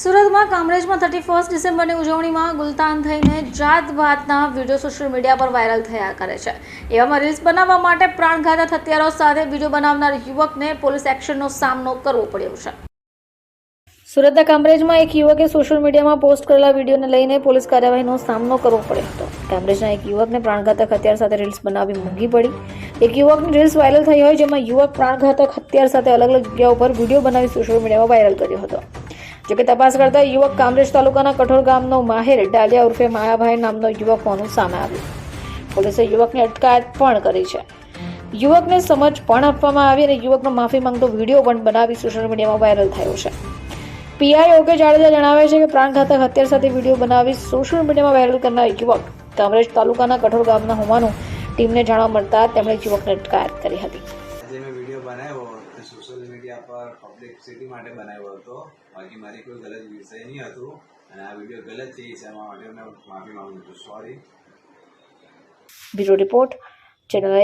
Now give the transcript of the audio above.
સુરતમાં કામરેજમાં thirty first ડિસેમ્બરની ઉજવણીમાં ગુલતાન થઈને જાત ભાતના વીડિયો સોશિયલ મીડિયા પર વાયરલ થયા કરે છે. એવામાં રીલ્સ બનાવવા માટે પ્રાણઘાતક હથિયારો સાથે વીડિયો બનાવનાર યુવકને પોલીસ એક્શનનો સામનો કરવો પડ્યો છે. સુરતના કામરેજમાં એક યુવકે સોશિયલ મીડિયામાં પોસ્ટ કરેલા વિડીયોને લઈને પોલીસ કાર્યવાહીનો સામનો કરવો પડ્યો હતો. કામરેજના એક યુવકને પ્રાણઘાતક હથિયાર સાથે રીલ્સ બનાવી મોંઘી પડી. એક યુવકની રીલ્સ વાયરલ થઈ હોય જેમાં યુવક પ્રાણઘાતક હથિયાર સાથે અલગ અલગ જગ્યાઓ પર વીડિયો બનાવી સોશિયલ મીડિયામાં વાયરલ કર્યો હતો. જોકે તપાસ કરતા યુવક કામરેજ તાલુકાના કઠોર ગામનો માહેર ડાલિયા ઉર્ફે માયાભાઈ નામનો યુવક હોવાનું સામે આવ્યું. પોલીસે યુવકની અટકાયત પણ કરી છે. યુવકને સમજ પણ આપવામાં આવી અને યુવકનો માફી માંગતો વીડિયો પણ બનાવી સોશિયલ મીડિયામાં વાયરલ થયો છે. પીઆઈ ઓકે જાડેજા જણાવે છે કે પ્રાણઘાતક હત્યાર સાથે વીડિયો બનાવી સોશિયલ મીડિયામાં વાયરલ કરનાર યુવક કામરેજ તાલુકાના કઠોર ગામના હોવાનું ટીમને જાણવા મળતા તેમણે યુવકને અટકાયત કરી હતી. આજે મેં વીડિયો બનાવ્યો તે સોશિયલ મીડિયા પર પબ્લિસિટી માટે બનાવ્યો હતો. બાકી મારી કોઈ ગલત વિષય નહીં હતું. અને આ વીડિયો ગલત છે એ માટે મેં માફી માંગુ છું. Sorry bureau report, channel